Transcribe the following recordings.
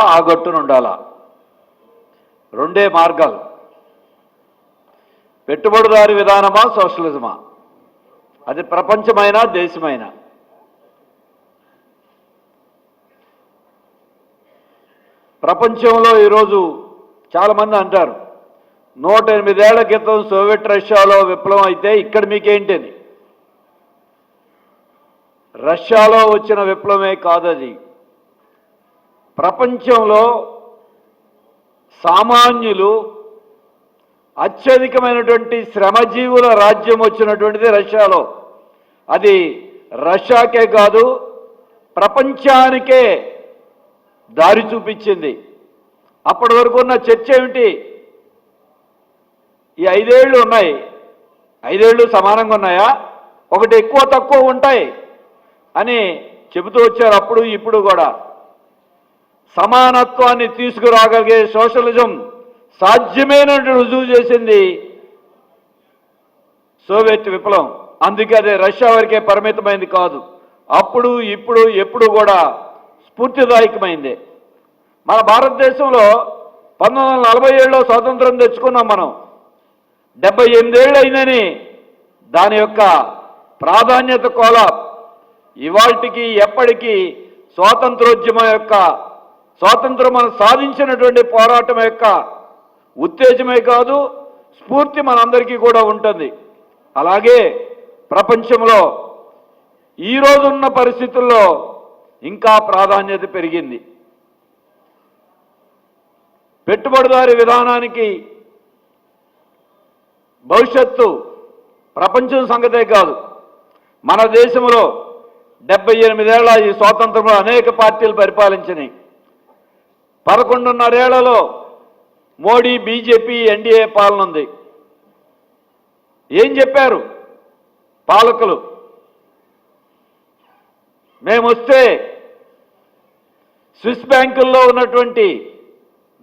ఆ గట్టున రెండే మార్గాలు. పెట్టుబడిదారి విధానమా సోషలిజమా? అది ప్రపంచమైనా దేశమైనా? ప్రపంచంలో ఈరోజు చాలామంది అంటారు నూట ఎనిమిదేళ్ళ క్రితం సోవియట్ రష్యాలో విప్లవం అయితే ఇక్కడ మీకేంటిది రష్యాలో వచ్చిన విప్లవమే కాదది. ప్రపంచంలో సామాన్యులు అత్యధికమైనటువంటి శ్రమజీవుల రాజ్యం వచ్చినటువంటిది రష్యాలో. అది రష్యాకే కాదు ప్రపంచానికే దారి చూపించింది. అప్పటి వరకు ఉన్న చర్చ ఏమిటి? ఈ ఐదేళ్ళు ఉన్నాయి. ఐదేళ్ళు సమానంగా ఉన్నాయా? ఒకటి ఎక్కువ తక్కువ ఉంటాయి అని చెబుతూ వచ్చారు అప్పుడు ఇప్పుడు కూడా. సమానత్వాన్ని తీసుకురాగలిగే సోషలిజం సాధ్యమేనట్టు రుజువు చేసింది సోవియట్ విప్లవం. అందుకే అదే రష్యా వరకే పరిమితమైంది కాదు. అప్పుడు ఇప్పుడు ఎప్పుడు కూడా స్ఫూర్తిదాయకమైంది. మన భారతదేశంలో పంతొమ్మిది వందల నలభై ఏడులో స్వాతంత్రం తెచ్చుకున్నాం మనం. డెబ్బై ఎనిమిదేళ్ళు అయిందని దాని యొక్క ప్రాధాన్యత కోల ఇవాటికి ఎప్పటికీ స్వాతంత్రోద్యమం యొక్క స్వాతంత్రం మనం సాధించినటువంటి పోరాటం యొక్క ఉత్తేజమే కాదు స్ఫూర్తి మనందరికీ కూడా ఉంటుంది. అలాగే ప్రపంచంలో ఈ రోజున్న పరిస్థితుల్లో ఇంకా ప్రాధాన్యత పెరిగింది. పెట్టుబడిదారి విధానానికి భవిష్యత్తు ప్రపంచం సంగతే కాదు. మన దేశంలో డెబ్బై ఎనిమిదేళ్ళ ఈ స్వాతంత్రంలో అనేక పార్టీలు పరిపాలించినాయి. పదకొండున్నరేళ్ళలో మోడీ బీజేపీ ఎన్డీఏ పాలన ఉంది ఏం చెప్పారు పాలకులు? మేమొస్తే స్విస్ బ్యాంకుల్లో ఉన్నటువంటి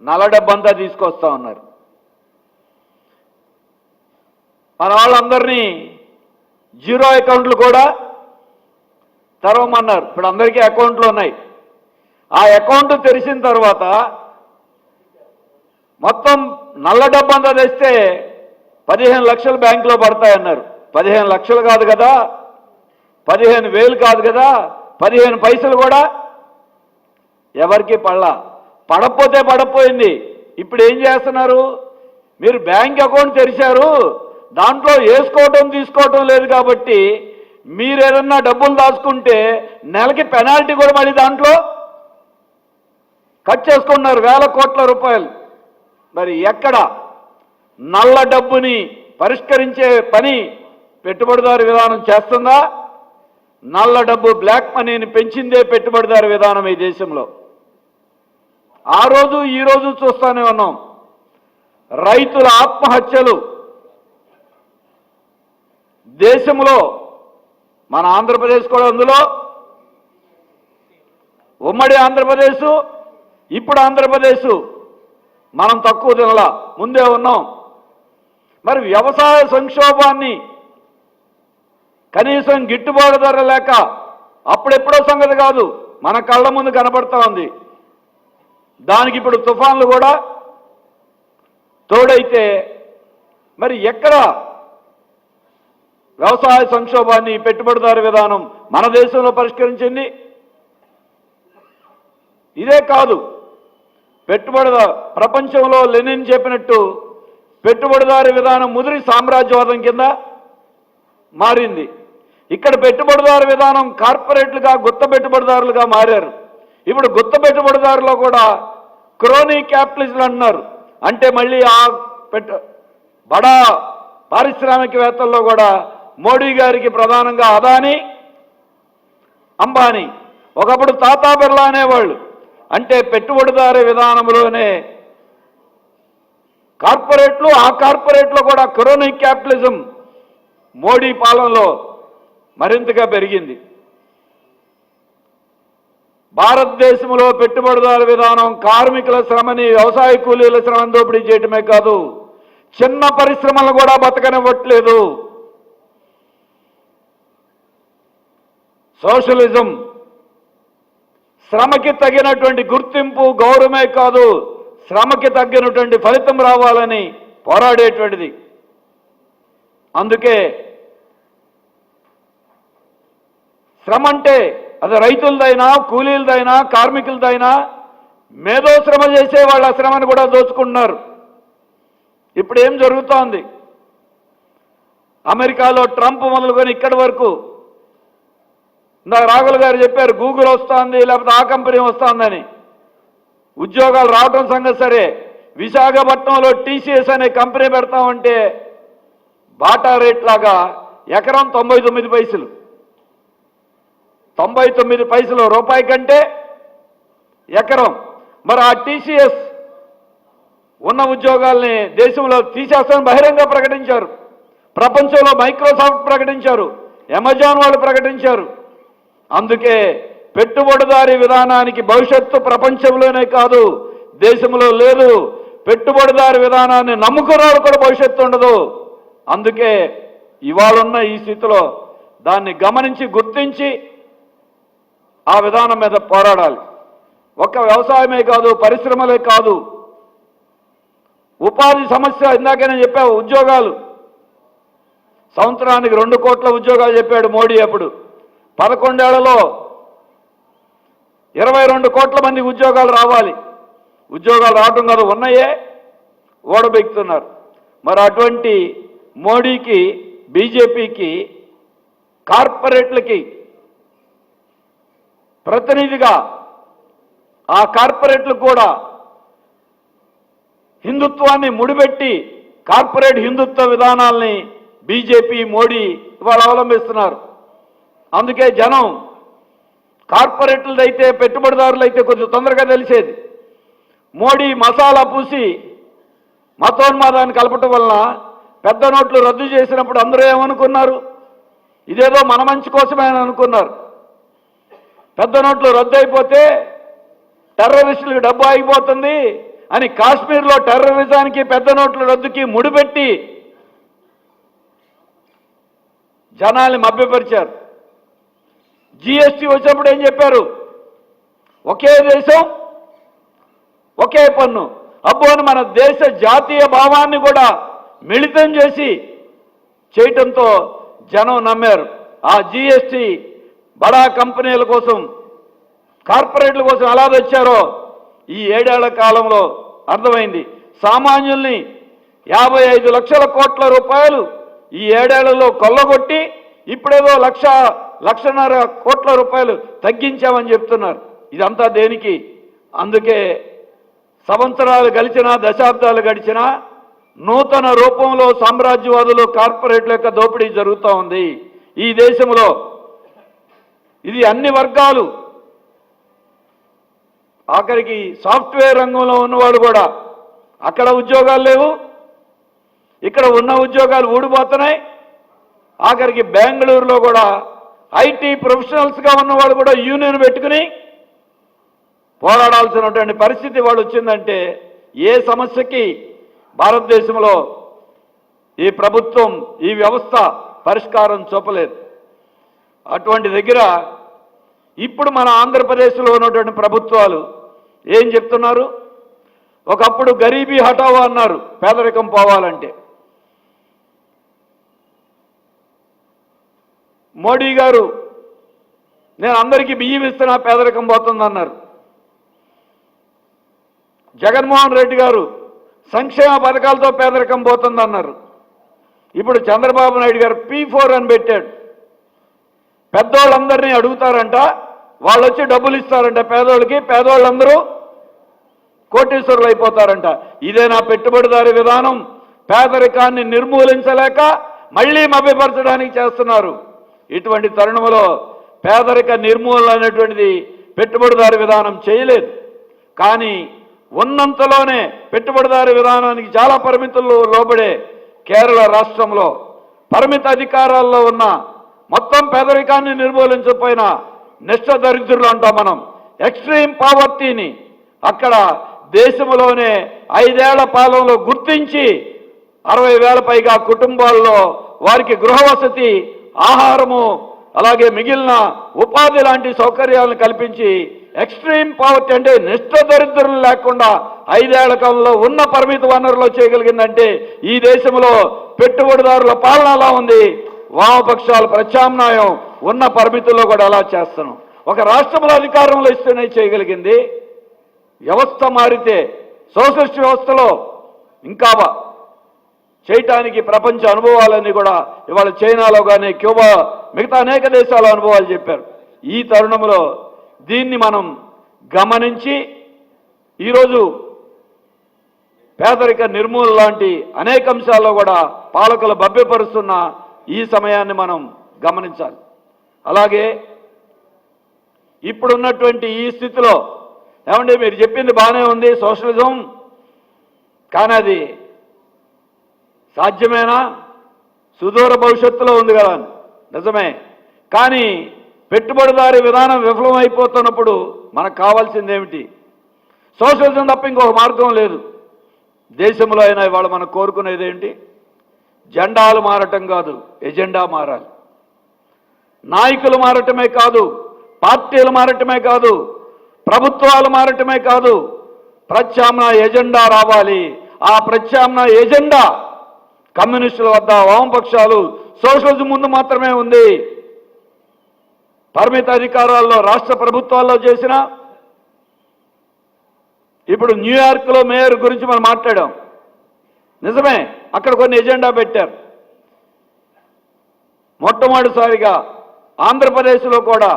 నల్ల డబ్బంతా తీసుకొస్తా ఉన్నారు. మన వాళ్ళందరినీ జీరో అకౌంట్లు కూడా తెరవమన్నారు. ఇప్పుడు అందరికీ అకౌంట్లు ఉన్నాయి. ఆ అకౌంట్ తెరిచిన తర్వాత మొత్తం నల్ల డబ్బంతా తెస్తే పదిహేను లక్షలు బ్యాంకులో పడతాయన్నారు. పదిహేను లక్షలు కాదు కదా పదిహేను వేలు కాదు కదా పదిహేను పైసలు కూడా ఎవరికి పడలా. పడకపోతే పడపోయింది ఇప్పుడు ఏం చేస్తున్నారు? మీరు బ్యాంక్ అకౌంట్ తెరిచారు దాంట్లో వేసుకోవటం తీసుకోవటం లేదు కాబట్టి మీరు ఏదన్నా డబ్బులు దాచుకుంటే నెలకి పెనాల్టీ కూడా మళ్ళీ దాంట్లో కట్ చేసుకున్నారు వేల కోట్ల రూపాయలు. మరి ఎక్కడ నల్ల డబ్బుని పరిష్కరించే పని పెట్టుబడిదారు విధానం చేస్తుందా? నల్ల డబ్బు బ్లాక్ మనీని పెంచిందే పెట్టుబడిదారు విధానం ఈ దేశంలో. ఆ రోజు ఈ రోజు చూస్తానే ఉన్నాం. రైతుల ఆత్మహత్యలు. దేశంలో మన ఆంధ్రప్రదేశ్ కూడా అందులో. ఉమ్మడి ఆంధ్రప్రదేశ్ ఇప్పుడు ఆంధ్రప్రదేశ్ మనం తక్కువ తినలా? ముందే ఉన్నాం. మరి వ్యవసాయ సంక్షోభాన్ని కనీసం గిట్టుబాటు ధర లేక అప్పుడెప్పుడో సంగతి కాదు. మన కళ్ళ ముందు కనబడతా ఉంది. దానికి ఇప్పుడు తుఫాన్లు కూడా తోడైతే మరి ఎక్కడ వ్యవసాయ సంక్షోభాన్ని పెట్టుబడిదారు విధానం మన దేశంలో పరిష్కరించింది? ఇదే కాదు. పెట్టుబడిదా ప్రపంచంలో లెనిన్ చెప్పినట్టు పెట్టుబడిదారు విధానం ముదిరి సామ్రాజ్యవాదం కింద మారింది. ఇక్కడ పెట్టుబడిదారు విధానం కార్పొరేట్లుగా గుత్త పెట్టుబడిదారులుగా మారారు. ఇప్పుడు గుత్త పెట్టుబడిదారులో కూడా క్రోనీ క్యాపిటలిస్టులు అంటున్నారు. అంటే మళ్ళీ ఆ పెట్టు బడా పారిశ్రామికవేత్తల్లో కూడా మోడీ గారికి ప్రధానంగా అదాని అంబానీ ఒకప్పుడు తాతా బిర్లా అనేవాళ్ళు. అంటే పెట్టుబడిదారు విధానంలోనే కార్పొరేట్లు ఆ కార్పొరేట్లో కూడా కరోనిక్ క్యాపిటలిజం మోడీ పాలనలో మరింతగా పెరిగింది. భారతదేశంలో పెట్టుబడిదారు విధానం కార్మికుల శ్రమని వ్యవసాయ కూలీల శ్రమను దోపిడీ చేయటమే కాదు చిన్న పరిశ్రమలను కూడా బతకనివ్వట్లేదు. సోషలిజం శ్రమకి తగినటువంటి గుర్తింపు గౌరవమే కాదు శ్రమకి తగ్గినటువంటి ఫలితం రావాలని పోరాడేటువంటిది. అందుకే శ్రమ అంటే అది రైతులదైనా కూలీలదైనా కార్మికులదైనా మేధో శ్రమ చేసే వాళ్ళ శ్రమను కూడా దోచుకుంటున్నారు. ఇప్పుడు ఏం జరుగుతోంది? అమెరికాలో ట్రంప్ మొదలుకొని ఇక్కడి వరకు ఇందాక రాహుల్ గారు చెప్పారు గూగుల్ వస్తుంది లేకపోతే ఆ కంపెనీ వస్తుందని. ఉద్యోగాలు రావటం సంగతి సరే. విశాఖపట్నంలో టీసీఎస్ అనే కంపెనీ పెడతామంటే బాటా రేట్ లాగా ఎకరం తొంభై తొమ్మిది పైసలు. తొంభై తొమ్మిది పైసలు రూపాయి కంటే ఎకరం. మరి ఆ టీసీఎస్ ఉన్న ఉద్యోగాల్ని దేశంలో తీసేస్తామని బహిరంగ ప్రకటించారు. ప్రపంచంలో మైక్రోసాఫ్ట్ ప్రకటించారు. అమెజాన్ వాళ్ళు ప్రకటించారు. అందుకే పెట్టుబడిదారీ విధానానికి భవిష్యత్తు ప్రపంచంలోనే కాదు దేశంలో లేదు. పెట్టుబడిదారి విధానాన్ని నమ్ముకున్న కూడా భవిష్యత్తు ఉండదు. అందుకే ఇవాళున్న ఈ స్థితిలో దాన్ని గమనించి గుర్తించి ఆ విధానం మీద పోరాడాలి. ఒక్క వ్యవసాయమే కాదు పరిశ్రమలే కాదు. ఉపాధి సమస్య ఇందాకే నేను చెప్పావు ఉద్యోగాలు. సంవత్సరానికి రెండు కోట్ల ఉద్యోగాలు చెప్పాడు మోడీ అప్పుడు. పదకొండేళ్ళలో ఇరవై రెండు కోట్ల మంది ఉద్యోగాలు రావాలి. ఉద్యోగాలు రావటం కాదు ఉన్నాయే ఓడబెక్కుతున్నారు. మరి అటువంటి మోడీకి బీజేపీకి కార్పొరేట్లకి ప్రతినిధిగా ఆ కార్పొరేట్లు కూడా హిందుత్వాన్ని ముడిపెట్టి కార్పొరేట్ హిందుత్వ విధానాల్ని బీజేపీ మోడీ ఇవాళ అవలంబిస్తున్నారు. అందుకే జనం కార్పొరేట్లదైతే పెట్టుబడిదారులైతే కొంచెం తొందరగా తెలిసేది. మోడీ మసాలా పూసి మతోన్మాదాన్ని కలపటం వలన పెద్ద నోట్లు రద్దు చేసినప్పుడు అందరూ ఏమనుకున్నారు? ఇదేదో మన మంచి కోసమే అని అనుకున్నారు. పెద్ద నోట్లు రద్దు అయిపోతే టెర్రరిస్టులకు డబ్బు ఆగిపోతుంది అని కాశ్మీర్లో టెర్రరిజానికి పెద్ద నోట్ల రద్దుకి ముడిపెట్టి జనాల్ని మభ్యపరిచారు. జిఎస్టీ వచ్చినప్పుడు ఏం చెప్పారు? ఒకే దేశం ఒకే పన్ను. అబ్బో అని మన దేశ జాతీయ భావాన్ని కూడా మిళితం చేసి చేయటంతో జనం నమ్మారు. ఆ జిఎస్టీ బడా కంపెనీల కోసం కార్పొరేట్ల కోసం ఎలా తెచ్చారో ఈ ఏడేళ్ళ కాలంలో అర్థమైంది. సామాన్యుల్ని యాభై ఐదు లక్షల కోట్ల రూపాయలు ఈ ఏడేళ్ళలో కొల్లగొట్టి ఇప్పుడేదో లక్ష లక్షన్నర కోట్ల రూపాయలు తగ్గించామని చెప్తున్నారు. ఇదంతా దేనికి? అందుకే సంవత్సరాలు గడిచినా దశాబ్దాలు గడిచినా నూతన రూపంలో సామ్రాజ్యవాదులు కార్పొరేట్ల యొక్క దోపిడీ జరుగుతూ ఉంది. ఈ దేశంలో ఇది అన్ని వర్గాలు. ఆఖరికి సాఫ్ట్వేర్ రంగంలో ఉన్నవాడు కూడా. అక్కడ ఉద్యోగాలు లేవు. ఇక్కడ ఉన్న ఉద్యోగాలు ఊడిపోతున్నాయి. ఆఖరికి బెంగళూరులో కూడా ఐటీ ప్రొఫెషనల్స్గా ఉన్నవాడు కూడా యూనియన్ పెట్టుకుని పోరాడాల్సినటువంటి పరిస్థితి వాళ్ళు వచ్చిందంటే ఏ సమస్యకి భారతదేశంలో ఈ ప్రభుత్వం ఈ వ్యవస్థ పరిష్కారం చూపలేదు. అటువంటి దగ్గర ఇప్పుడు మన ఆంధ్రప్రదేశ్లో ఉన్నటువంటి ప్రభుత్వాలు ఏం చెప్తున్నారు? ఒకప్పుడు గరీబీ హటావో అన్నారు పేదరికం పోవాలంటే. మోడీ గారు నేను అందరికీ బియ్యం ఇస్తున్నా పేదరికం పోతుందన్నారు. జగన్మోహన్ రెడ్డి గారు సంక్షేమ పథకాలతో పేదరికం పోతుందన్నారు. ఇప్పుడు చంద్రబాబు నాయుడు గారు పీ ఫోర్ అని పెట్టాడు. పెద్దోళ్ళందరినీ అడుగుతారంట వాళ్ళు వచ్చి డబ్బులు ఇస్తారంట పేదోళ్ళకి పేదోళ్ళందరూ కోటీశ్వరులు అయిపోతారంట. ఇదే నా పెట్టుబడిదారి విధానం. పేదరికాన్ని నిర్మూలించలేక మళ్ళీ మభ్యపరచడానికి చేస్తున్నారు. ఇటువంటి తరుణంలో పేదరిక నిర్మూలన అనేటువంటిది పెట్టుబడిదారు విధానం చేయలేదు. కానీ ఉన్నంతలోనే పెట్టుబడిదారి విధానానికి చాలా పరిమితుల్లో లోబడే కేరళ రాష్ట్రంలో పరిమిత అధికారాల్లో ఉన్న మొత్తం పేదరికాన్ని నిర్మూలించకపోయినా నిష్ట దరిద్రులు అంటాం మనం. ఎక్స్ట్రీమ్ పావర్టీని అక్కడ దేశంలోనే ఐదేళ్ళ పాలనలో గుర్తించి అరవై వేల పైగా కుటుంబాల్లో వారికి గృహవసతి ఆహారము అలాగే మిగిలిన ఉపాధి లాంటి సౌకర్యాలను కల్పించి ఎక్స్ట్రీమ్ పావర్టీ అంటే నిష్ట దరిద్రులు లేకుండా ఐదేళ్ళ కాలంలో ఉన్న పరిమిత వనరులు చేయగలిగిందంటే ఈ దేశంలో పెట్టుబడిదారుల పాలన అలా ఉంది? వామపక్షాల ప్రత్యామ్నాయం ఉన్న పరిమితుల్లో కూడా అలా చేస్తున్నాం? ఒక రాష్ట్రంలో అధికారంలో ఇస్తేనే చేయగలిగింది. వ్యవస్థ మారితే సోషలిస్ట్ వ్యవస్థలో ఇంకా బా- చేయటానికి ప్రపంచ అనుభవాలన్నీ కూడా ఇవాళ చైనాలో కానీ క్యూబా మిగతా అనేక దేశాల అనుభవాలు చెప్పారు. ఈ తరుణంలో దీన్ని మనం గమనించి ఈరోజు పేదరిక నిర్మూలన లాంటి అనేక అంశాల్లో కూడా పాలకులు భవ్యపరుస్తున్న ఈ సమయాన్ని మనం గమనించాలి. అలాగే ఇప్పుడున్నటువంటి ఈ స్థితిలో ఏమంటే మీరు చెప్పింది బాగానే ఉంది సోషలిజం కానీ అది సాధ్యమేనా? సుదూర భవిష్యత్తులో ఉంది కదా. నిజమే. కానీ పెట్టుబడిదారి విధానం విఫలమైపోతున్నప్పుడు మనకు కావాల్సింది ఏమిటి సోషలిజం తప్ప ఇంకొక మార్గం లేదు. దేశంలో అయినా ఇవాళ మనం కోరుకునేది ఏంటి? జెండాలు మారటం కాదు ఎజెండా మారాలి. నాయకులు మారటమే కాదు పార్టీలు మారటమే కాదు ప్రభుత్వాలు మారటమే కాదు ప్రత్యామ్నాయ ఎజెండా రావాలి. ఆ ప్రత్యామ్నాయ ఎజెండా కమ్యూనిస్టుల వద్ద వామపక్షాలు సోషలిజం ముందు మాత్రమే ఉంది. పరిమిత అధికారాల్లో రాష్ట్ర ప్రభుత్వాల్లో చేసిన ఇప్పుడు న్యూయార్క్లో మేయర్ గురించి మనం మాట్లాడాం. నిజమే అక్కడ కొన్ని ఎజెండా పెట్టారు. మొట్టమొదటిసారిగా ఆంధ్రప్రదేశ్లో కూడా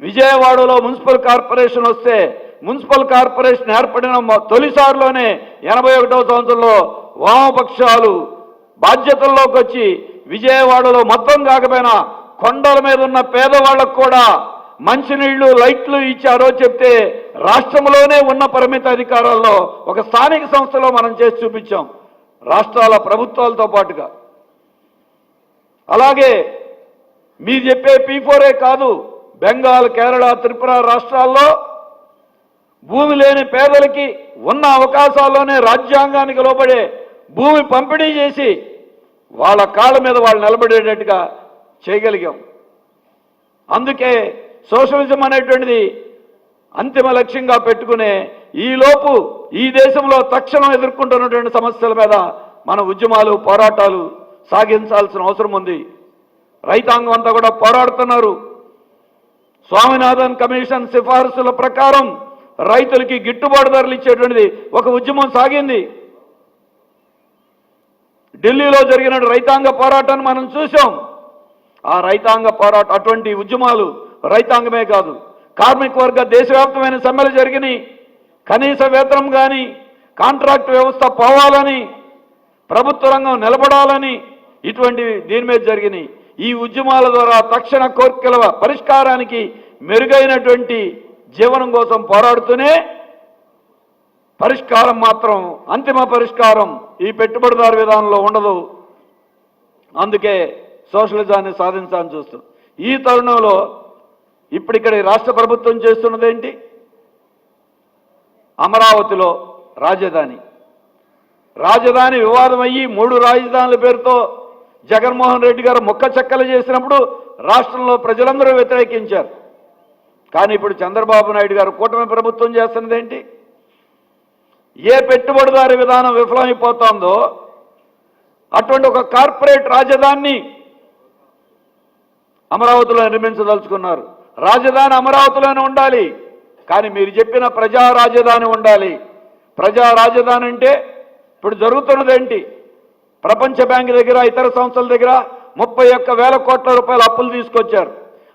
విజయవాడలో మున్సిపల్ కార్పొరేషన్ వస్తే మున్సిపల్ కార్పొరేషన్ ఏర్పడిన తొలిసారిలోనే ఎనభై ఒకటవ సంవత్సరంలో వామపక్షాలు బాధ్యతల్లోకి వచ్చి విజయవాడలో మొత్తం కాకపోయినా కొండల మీద ఉన్న పేదవాళ్ళకు కూడా మంచినీళ్ళు లైట్లు ఇచ్చారో చెప్తే రాష్ట్రంలోనే ఉన్న పరిమిత అధికారాల్లో ఒక స్థానిక సంస్థలో మనం చేసి చూపించాం. రాష్ట్రాల ప్రభుత్వాలతో పాటుగా. అలాగే మీరు చెప్పే పీఫోరే కాదు బెంగాల్ కేరళ త్రిపుర రాష్ట్రాల్లో భూమి లేని పేదలకి ఉన్న అవకాశాల్లోనే రాజ్యాంగానికి లోబడే భూమి పంపిణీ చేసి వాళ్ళ కాళ్ళ మీద వాళ్ళు నిలబడేటట్టుగా చేయగలిగాం. అందుకే సోషలిజం అనేటువంటిది అంతిమ లక్ష్యంగా పెట్టుకునే ఈలోపు ఈ దేశంలో తక్షణం ఎదుర్కొంటున్నటువంటి సమస్యల మీద మన ఉద్యమాలు పోరాటాలు సాగించాల్సిన అవసరం ఉంది. రైతాంగం అంతా కూడా పోరాడుతున్నారు. స్వామినాథన్ కమిషన్ సిఫార్సుల ప్రకారం రైతులకి గిట్టుబాటు ధరలు ఇచ్చేటువంటిది ఒక ఉద్యమం సాగింది. ఢిల్లీలో జరిగిన రైతాంగ పోరాటాన్ని మనం చూసాం ఆ రైతాంగ పోరాట అటువంటి ఉద్యమాలు రైతాంగమే కాదు. కార్మిక వర్గ దేశవ్యాప్తమైన సమ్మెలు జరిగినాయి. కనీస వేతనం కానీ కాంట్రాక్ట్ వ్యవస్థ పోవాలని ప్రభుత్వ రంగం నిలబడాలని ఇటువంటి దీని మీద జరిగినాయి. ఈ ఉద్యమాల ద్వారా తక్షణ కోర్కెల పరిష్కారానికి మెరుగైనటువంటి జీవనం కోసం పోరాడుతూనే పరిష్కారం మాత్రం అంతిమ పరిష్కారం ఈ పెట్టుబడిదారు విధానంలో ఉండదు. అందుకే సోషలిజాన్ని సాధించాలని చూస్తాం ఈ తరుణంలో ఇప్పుడు ఇక్కడ ఈ రాష్ట్ర ప్రభుత్వం చేస్తున్నది ఏంటి? అమరావతిలో రాజధాని. రాజధాని వివాదం అయ్యి మూడు రాజధానుల పేరుతో జగన్మోహన్ రెడ్డి గారు మొక్క చెక్కలు చేసినప్పుడు రాష్ట్రంలో ప్రజలందరూ వ్యతిరేకించారు. కానీ ఇప్పుడు చంద్రబాబు నాయుడు గారు కూటమి ప్రభుత్వం చేస్తున్నది ఏంటి? ఏ పెట్టుబడిదారి విధానం విఫలమైపోతుందో అటువంటి ఒక కార్పొరేట్ రాజధానిని అమరావతిలో నిర్మించదలుచుకున్నారు. రాజధాని అమరావతిలోనే ఉండాలి. కానీ మీరు చెప్పిన ప్రజా రాజధాని ఉండాలి. ప్రజా రాజధాని అంటే ఇప్పుడు జరుగుతున్నది ఏంటి? ప్రపంచ బ్యాంక్ దగ్గర ఇతర సంస్థల దగ్గర ముప్పై ఒక్క వేల కోట్ల రూపాయల అప్పులు తీసుకొచ్చారు.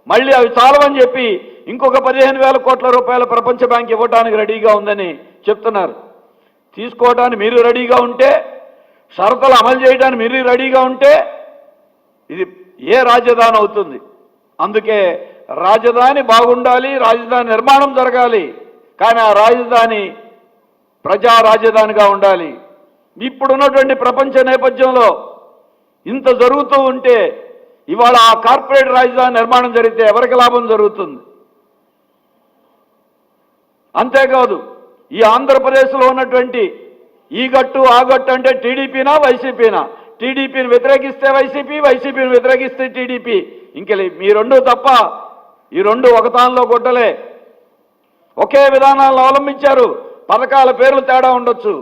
మళ్ళీ అవి చాలవని చెప్పి ఇంకొక పదిహేను వేల కోట్ల రూపాయల ప్రపంచ బ్యాంక్ ఇవ్వడానికి రెడీగా ఉందని చెప్తున్నారు. తీసుకోవడానికి మీరు రెడీగా ఉంటే షరతులు అమలు చేయడానికి మీరు రెడీగా ఉంటే ఇది ఏ రాజధాని అవుతుంది? అందుకే రాజధాని బాగుండాలి రాజధాని నిర్మాణం జరగాలి కానీ ఆ రాజధాని ప్రజా రాజధానిగా ఉండాలి. ఇప్పుడున్నటువంటి ప్రపంచ నేపథ్యంలో ఇంత జరుగుతూ ఉంటే ఇవాళ ఆ కార్పొరేట్ రాజధాని నిర్మాణం జరిగితే ఎవరికి లాభం జరుగుతుంది? అంతేకాదు ఈ ఆంధ్రప్రదేశ్లో ఉన్నటువంటి ఈ గట్టు ఆ గట్టు అంటే టీడీపీనా వైసీపీనా? టీడీపీని వ్యతిరేకిస్తే వైసీపీ వైసీపీని వ్యతిరేకిస్తే టీడీపీ. ఇంకెళ్ళి మీ రెండు తప్ప ఈ రెండు ఒకతాన్లో గొడ్డలే ఒకే విధానాలను అవలంబించారు. పథకాల పేర్లు తేడా ఉండొచ్చు.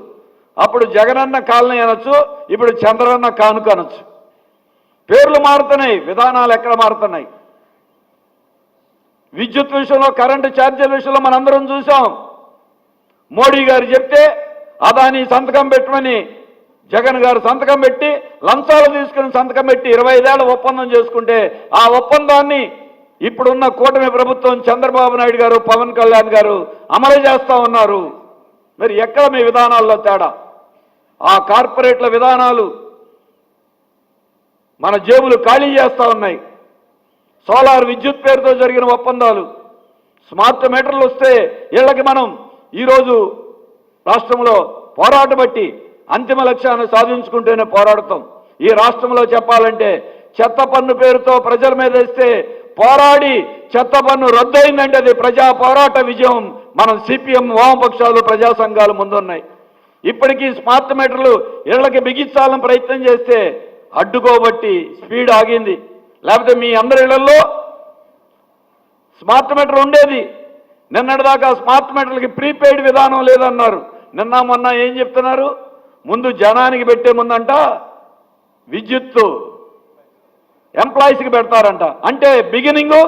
అప్పుడు జగనన్న కాలనీ అనొచ్చు ఇప్పుడు చంద్రన్న కానుక అనొచ్చు. పేర్లు మారుతున్నాయి విధానాలు ఎక్కడ మారుతున్నాయి? విద్యుత్ విషయంలో కరెంటు ఛార్జీల విషయంలో మనందరం చూసాం మోడీ గారు చెప్తే అదాని సంతకం పెట్టమని జగన్ గారు సంతకం పెట్టి లంచాలు తీసుకుని సంతకం పెట్టి ఇరవై ఐదేళ్ళ ఒప్పందం చేసుకుంటే ఆ ఒప్పందాన్ని ఇప్పుడున్న కూటమి ప్రభుత్వం చంద్రబాబు నాయుడు గారు పవన్ కళ్యాణ్ గారు అమలు చేస్తూ ఉన్నారు. మరి ఎక్కడ మీ విధానాల్లో తేడా? ఆ కార్పొరేట్ల విధానాలు మన జేబులు ఖాళీ చేస్తూ ఉన్నాయి. సోలార్ విద్యుత్ పేరుతో జరిగిన ఒప్పందాలు. స్మార్ట్ మీటర్లు వస్తే ఇళ్ళకి మనం ఈరోజు రాష్ట్రంలో పోరాట బట్టి అంతిమ లక్ష్యాన్ని సాధించుకుంటేనే పోరాడతాం. ఈ రాష్ట్రంలో చెప్పాలంటే చెత్త పన్ను పేరుతో ప్రజల మీద వేస్తే పోరాడి చెత్త పన్ను రద్దయిందంటే అది ప్రజా పోరాట విజయం. మనం సిపిఎం వామపక్షాలు ప్రజా సంఘాలు ముందున్నాయి. ఇప్పటికీ స్మార్ట్ మీటర్లు ఇళ్ళకి బిగించాలని ప్రయత్నం చేస్తే అడ్డుకోబట్టి స్పీడ్ ఆగింది. లేకపోతే మీ అందరి ఇళ్ళలో స్మార్ట్ మీటర్ ఉండేది. నిన్నటిదాకా స్మార్ట్ మీటర్లకి ప్రీపెయిడ్ విధానం లేదన్నారు. నిన్న మొన్న ఏం చెప్తున్నారు? ముందు జనానికి పెట్టే ముందంట విద్యుత్తు ఎంప్లాయీస్కి పెడతారంట. అంటే బిగినింగు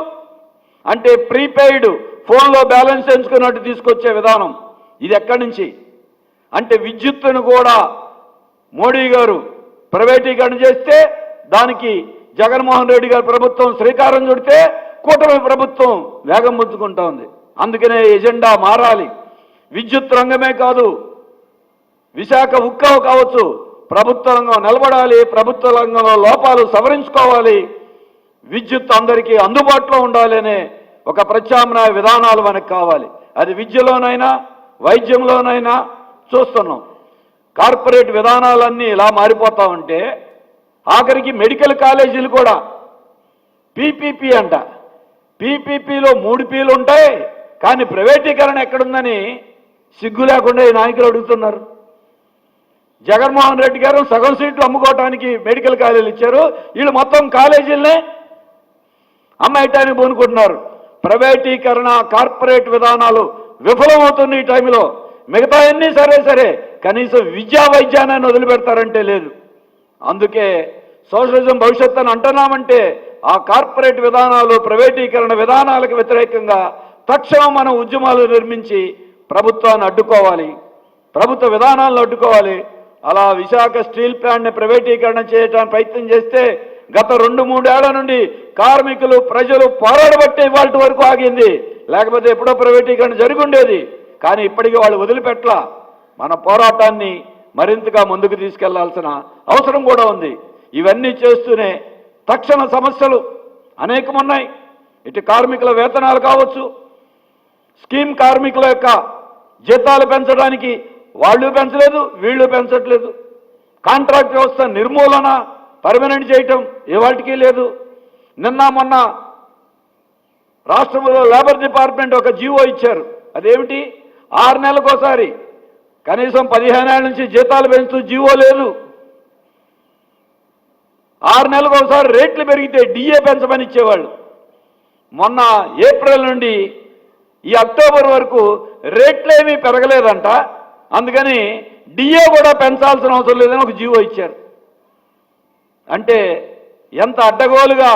అంటే ప్రీపెయిడ్ ఫోన్లో బ్యాలెన్స్ ఎంచుకున్నట్టు తీసుకొచ్చే విధానం. ఇది ఎక్కడి నుంచి? అంటే విద్యుత్తును కూడా మోడీ గారు ప్రైవేటీకరణ చేస్తే దానికి జగన్మోహన్ రెడ్డి గారి ప్రభుత్వం శ్రీకారం చుడితే కూటమి ప్రభుత్వం వేగం పుంజుకుంటా ఉంది. అందుకనే ఎజెండా మారాలి. విద్యుత్ రంగమే కాదు విశాఖ ఉక్కవ కావచ్చు ప్రభుత్వ రంగం నిలబడాలి ప్రభుత్వ రంగంలో లోపాలు సవరించుకోవాలి విద్యుత్ అందరికీ అందుబాటులో ఉండాలి అనే ఒక ప్రత్యామ్నాయ విధానాలు మనకు కావాలి. అది విద్యలోనైనా వైద్యంలోనైనా చూస్తున్నాం. కార్పొరేట్ విధానాలన్నీ ఇలా మారిపోతా ఉంటే ఆఖరికి మెడికల్ కాలేజీలు కూడా పీపీపీ అంట. పీపీపీలో మూడు పీలు ఉంటాయి కానీ ప్రైవేటీకరణ ఎక్కడుందని సిగ్గు లేకుండా ఈ నాయకులు అడుగుతున్నారు. జగన్మోహన్ రెడ్డి గారు సగం సీట్లు అమ్ముకోవటానికి మెడికల్ కాలేజీలు ఇచ్చారు. వీళ్ళు మొత్తం కాలేజీలనే అమ్మాయిటానికి పూనుకుంటున్నారు. ప్రైవేటీకరణ కార్పొరేట్ విధానాలు విఫలమవుతున్న ఈ టైంలో మిగతా అన్నీ సరే సరే కనీసం విద్యా వైద్యాన్ని వదిలిపెడతారంటే లేదు. అందుకే సోషలిజం భవిష్యత్తు అని అంటున్నామంటే ఆ కార్పొరేట్ విధానాలు ప్రైవేటీకరణ విధానాలకు వ్యతిరేకంగా తక్షణం మనం ఉద్యమాలు నిర్మించి ప్రభుత్వాన్ని అడ్డుకోవాలి ప్రభుత్వ విధానాలను అడ్డుకోవాలి. అలా విశాఖ స్టీల్ ప్లాంట్ని ప్రైవేటీకరణ చేయడానికి ప్రయత్నం చేస్తే గత రెండు మూడేళ్ళ నుండి కార్మికులు ప్రజలు పోరాడబట్టే ఇవాళ వరకు ఆగింది. లేకపోతే ఎప్పుడో ప్రైవేటీకరణ జరిగి ఉండేది కానీ ఇప్పటికీ వాళ్ళు వదిలిపెట్టలా మన పోరాటాన్ని మరింతగా ముందుకు తీసుకెళ్ళాల్సిన అవసరం కూడా ఉంది. ఇవన్నీ చేస్తూనే తక్షణ సమస్యలు అనేకం ఉన్నాయి ఇటు కార్మికుల వేతనాలు కావచ్చు స్కీమ్ కార్మికుల యొక్క జీతాలు పెంచడానికి వాళ్ళు పెంచలేదు వీళ్ళు పెంచట్లేదు. కాంట్రాక్ట్ వ్యవస్థ నిర్మూలన పర్మనెంట్ చేయటం ఇవాటికి లేదు. నిన్న మొన్న రాష్ట్రంలో లేబర్ డిపార్ట్మెంట్ ఒక జీవో ఇచ్చారు. అదేమిటి? ఆరు నెలలకోసారి కనీసం పదిహేను ఏళ్ళ నుంచి జీతాలు పెంచుతూ జీవో లేదు. ఆరు నెలలకు ఒకసారి రేట్లు పెరిగితే డిఏ పెంచమని ఇచ్చేవాళ్ళు. మొన్న ఏప్రిల్ నుండి ఈ అక్టోబర్ వరకు రేట్లేమీ పెరగలేదంట. అందుకని డిఏ కూడా పెంచాల్సిన అవసరం లేదని ఒక జీవో ఇచ్చారు. అంటే ఎంత అడ్డగోలుగా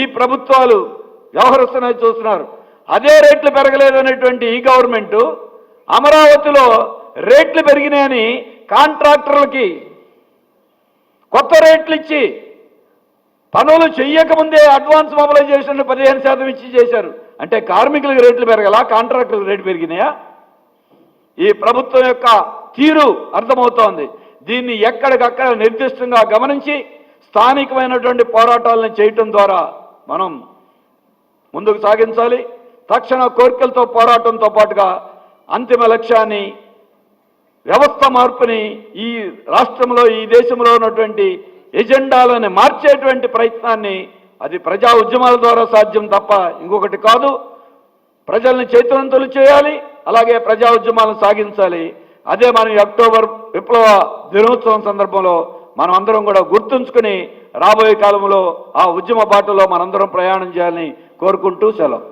ఈ ప్రభుత్వాలు వ్యవహరిస్తున్నాయి చూస్తున్నారు. అదే రేట్లు పెరగలేదనేటువంటి ఈ గవర్నమెంట్ అమరావతిలో రేట్లు పెరిగినాయని కాంట్రాక్టర్లకి కొత్త రేట్లు ఇచ్చి పనులు చెయ్యకముందే అడ్వాన్స్ మొబలైజేషన్ పదిహేను శాతం ఇచ్చి చేశారు. అంటే కార్మికులకు రేట్లు పెరగలా కాంట్రాక్టులకు రేట్లు పెరిగినాయా? ఈ ప్రభుత్వం యొక్క తీరు అర్థమవుతోంది. దీన్ని ఎక్కడికక్కడ నిర్దిష్టంగా గమనించి స్థానికమైనటువంటి పోరాటాలను చేయటం ద్వారా మనం ముందుకు సాగించాలి. తక్షణ కోరికలతో పోరాటంతో పాటుగా అంతిమ లక్ష్యాన్ని వ్యవస్థ మార్పుని ఈ రాష్ట్రంలో ఈ దేశంలో ఉన్నటువంటి ఎజెండాలను మార్చేటువంటి ప్రయత్నాన్ని అది ప్రజా ఉద్యమాల ద్వారా సాధ్యం తప్ప ఇంకొకటి కాదు. ప్రజల్ని చైతన్యవంతులు చేయాలి అలాగే ప్రజా ఉద్యమాలను సాగించాలి. అదే మనం అక్టోబర్ విప్లవ దినోత్సవం సందర్భంలో మనం అందరం కూడా గుర్తుంచుకుని రాబోయే కాలంలో ఆ ఉద్యమ బాటలో మనందరం ప్రయాణం చేయాలని కోరుకుంటూ సెలవు.